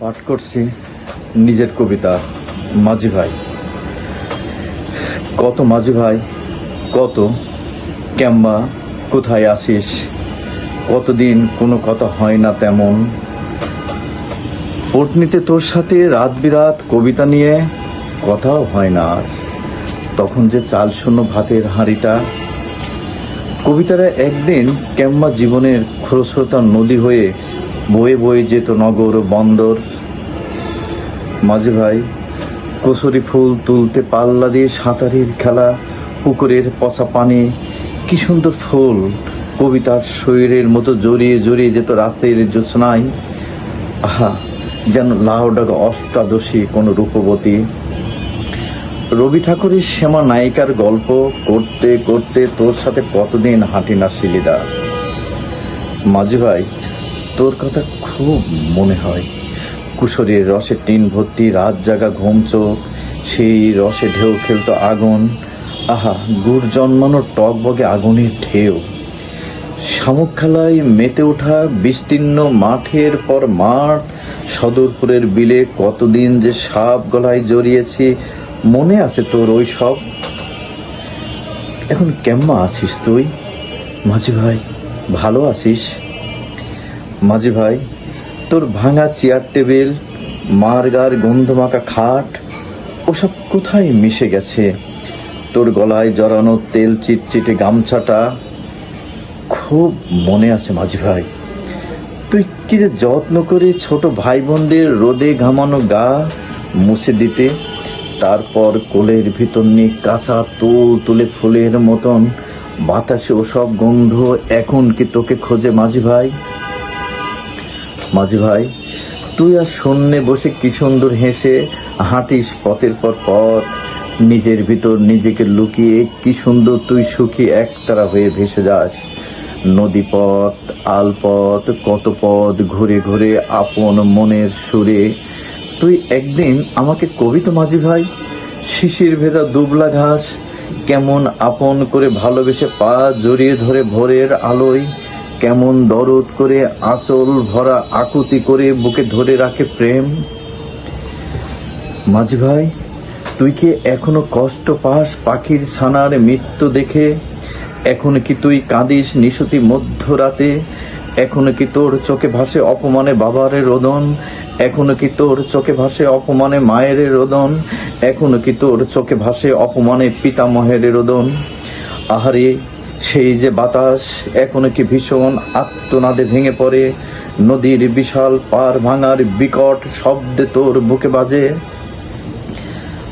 পাঠ করছি নিজের কবিতা, মাঝি ভাই। কত মাঝি ভাই, কত ক্যাম্বা কোথায় আসিস কতদিন কোনো কথা হয় না তেমন। পটনিতে তোর সাথে রাত বিরাত কবিতা নিয়ে কথাও হয় না আর। তখন যে চাল শূন্য ভাতের হাঁড়িটা। কবিতারা একদিন ক্যাম্মা জীবনের খরস্রোতা নদী হয়ে বয়ে বয়ে যেত নগর, বন্দর। মাঝে ভাই কসুরি ফুল তুলতে পাল্লা দিয়ে সাঁতারের খেলা, পুকুরের পচা পানি। কি সুন্দর ফুল, কবিতার শরীরের মতো জড়িয়ে জড়িয়ে যেত রাস্তায় জ্যোৎস্নায়। আহা, যেন লাউডাগা অষ্টাদশী কোনো রূপবতী। রবি ঠাকুরের শ্যামা নায়িকার গল্প, করতে করতে তোর সাথে কতদিন হাঁটি না শিলিদা? মাঝি ভাই তোর কথা খুব মনে হয়। কুশরীর রসে টিন ভর্তি, রাত জাগা ঘুম চোখ, সেই রসে ঢেউ খেলতো আগুন। আহা, গুড় জন্মানো টক বগে আগুনের ঢেউ। শামুক খেলায় মেতে ওঠা বিস্তীর্ণ মাঠের পর মাঠ, সদরপুরের বিলে কতদিন যে সাপ গলায় জড়িয়েছি, মনে আছে তোর ওই সব? এখন কেমন আছিস তুই? মাঝি ভাই ভালো আছিস? মাঝি ভাই, তোর ভাঙা চেয়ার টেবিল মারগার গন্ধমাখা খাট, ওসব কোথায় মিশে গেছে? তোর গলায় জড়ানো তেল চিটচিটে গামছাটা, খুব মনে আছে মাঝি ভাই। তুই কি যে যত্ন করে ছোট ভাই বোনদের রোদে ঘামানো গা মুছে দিতে, তারপর কোলের ভিতর নিয়ে কাঁচা তুল তুলে ফুলের মতন বাতাসে ওসব গন্ধ এখন কি তোকে খোঁজে মাঝি ভাই? মাঝি ভাই, তুই আর শূন্যে বসে কি সুন্দর হেসে হাঁটিস পথের পর পথ, নিজের ভিতর নিজেকে লুকিয়ে কি সুন্দর তুই সুখী একতারা হয়ে ভেসে যাস। নদী পথ আলপথ কত পথ ঘুরে ঘুরে আপন মনের সুরে। তুই একদিন আমাকে কবিতা মাঝি ভাই? শিশির ভেজা দুবলা ঘাস, কেমন আপন করে ভালোবেসে পা জড়িয়ে ধরে ভোরের আলোয়। কেমন দরদ করে আঁচল ভরা আকুতি করে বুকে ধরে রাখে প্রেম? মাঝি ভাই, তুই কি এখনও কষ্ট পাস পাখির ছানার মৃত্যু দেখে? এখন কি তুই কাঁদিস নিশুতি মধ্যরাতে? এখনও কি তোর চোখে ভাসে অপমানে বাবার রোদন? এখনও কি তোর চোখে ভাসে অপমানে মায়ের রোদন? এখনও কি তোর চোখে ভাসে অপমানে পিতামহের রোদন? আহারে সেই যে বাতাস এখনও কি ভীষণ আত্মনাদে ভেঙে পড়ে? নদীর বিশাল পার ভাঙার বিকট শব্দে তোর বুকে বাজে?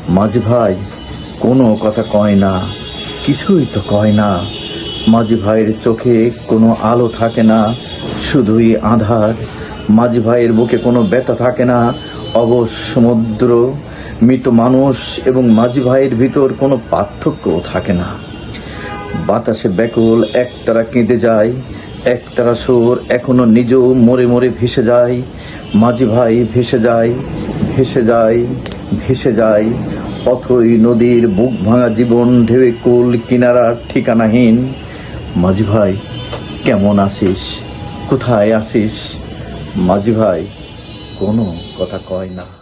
মাঝি ভাই, কোনো কথা কয় না, কিছুই তো কয় না। মাঝি ভাইয়ের চোখে কোনো আলো থাকে না, শুধুই আধার। মাঝি ভাইয়ের বুকে কোনো ব্যথা থাকে না, অবশ সমুদ্র, মৃত মানুষ এবং মাঝি ভাইয়ের ভিতর কোনো পার্থক্যও থাকে না। বাতাসে ব্যাকুল, একতারা কেঁদে যায়, একতারা সুর এখনও নিজেও মরে মরে ভেসে যায়, মাঝি ভাই ভেসে যায় ভেসে যায় ভেসে যায়, অথই নদীর বুক ভাঙা জীবন ঢেউে কুল কিনারার ঠিকানাহীন। মাঝি ভাই, কেমন আছিস? কোথায় আছিস? মাঝি ভাই, কোনো কথা কয় না।